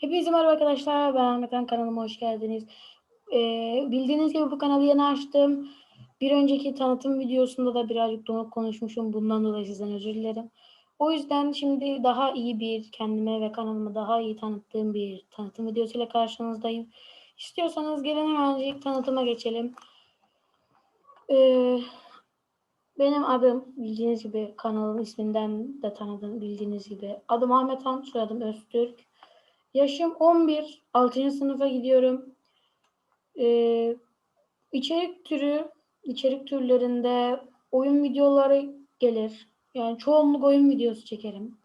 Hepinize merhaba arkadaşlar. Ben Ahmet Han kanalıma hoş geldiniz. Ee, bildiğiniz gibi bu kanalı yeni açtım. Bir önceki tanıtım videosunda da birazcık donuk konuşmuşum. Bundan dolayı sizden özür dilerim. O yüzden şimdi daha iyi bir kendime ve kanalımı daha iyi tanıttığım bir tanıtım videosuyla karşınızdayım. İstiyorsanız gelin hemencik tanıtıma geçelim. Ee, benim adım bildiğiniz gibi kanalın isminden de tanıdığım bildiğiniz gibi. Adım Ahmet Han, soyadım Öztürk. Yaşım 11, 6. sınıfa gidiyorum. Ee, içerik türü, içerik türlerinde oyun videoları gelir. Yani çoğunluk oyun videosu çekerim.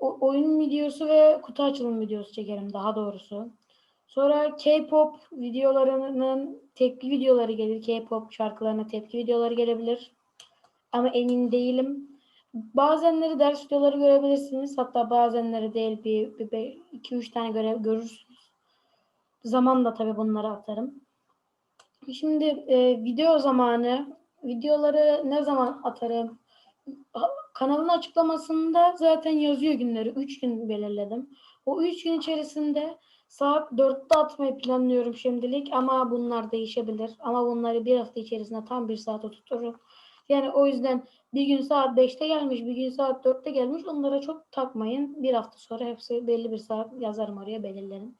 O, oyun videosu ve kutu açılım videosu çekerim daha doğrusu. Sonra K-pop videolarının tepki videoları gelir. K-pop şarkılarına tepki videoları gelebilir. Ama emin değilim. Bazenleri ders videoları görebilirsiniz. Hatta bazenleri değil bir, bir, bir iki üç tane göre, görürsünüz. Zamanla tabii bunları atarım. Şimdi e, video zamanı. Videoları ne zaman atarım? Kanalın açıklamasında zaten yazıyor günleri. Üç gün belirledim. O üç gün içerisinde saat 4'te atmayı planlıyorum şimdilik ama bunlar değişebilir. Ama bunları bir hafta içerisinde tam bir saate tuturum. Yani o yüzden bir gün saat 5'te gelmiş, bir gün saat 4'te gelmiş. Onlara çok takmayın. Bir hafta sonra hepsi belli bir saat yazarım oraya belirlerim.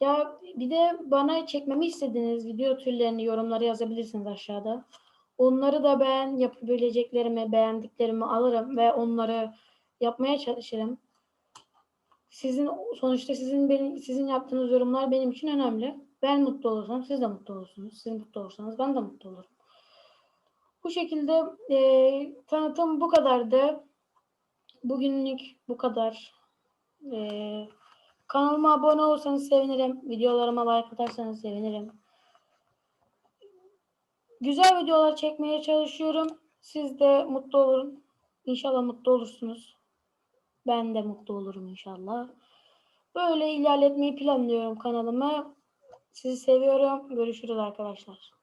Ya bir de bana çekmemi istediğiniz video türlerini yorumlara yazabilirsiniz aşağıda. Onları da ben yapabileceklerimi, beğendiklerimi alırım ve onları yapmaya çalışırım. Sizin sonuçta sizin benim sizin yaptığınız yorumlar benim için önemli. Ben mutlu olursam siz de mutlu olursunuz. Siz mutlu olursanız ben de mutlu olurum. Bu şekilde e, tanıtım bu kadardı. Bugünlük bu kadar. E, kanalıma abone olursanız sevinirim. Videolarıma like atarsanız sevinirim. Güzel videolar çekmeye çalışıyorum. Siz de mutlu olun. İnşallah mutlu olursunuz. Ben de mutlu olurum inşallah. Böyle ilerletmeyi planlıyorum kanalıma. Sizi seviyorum. Görüşürüz arkadaşlar.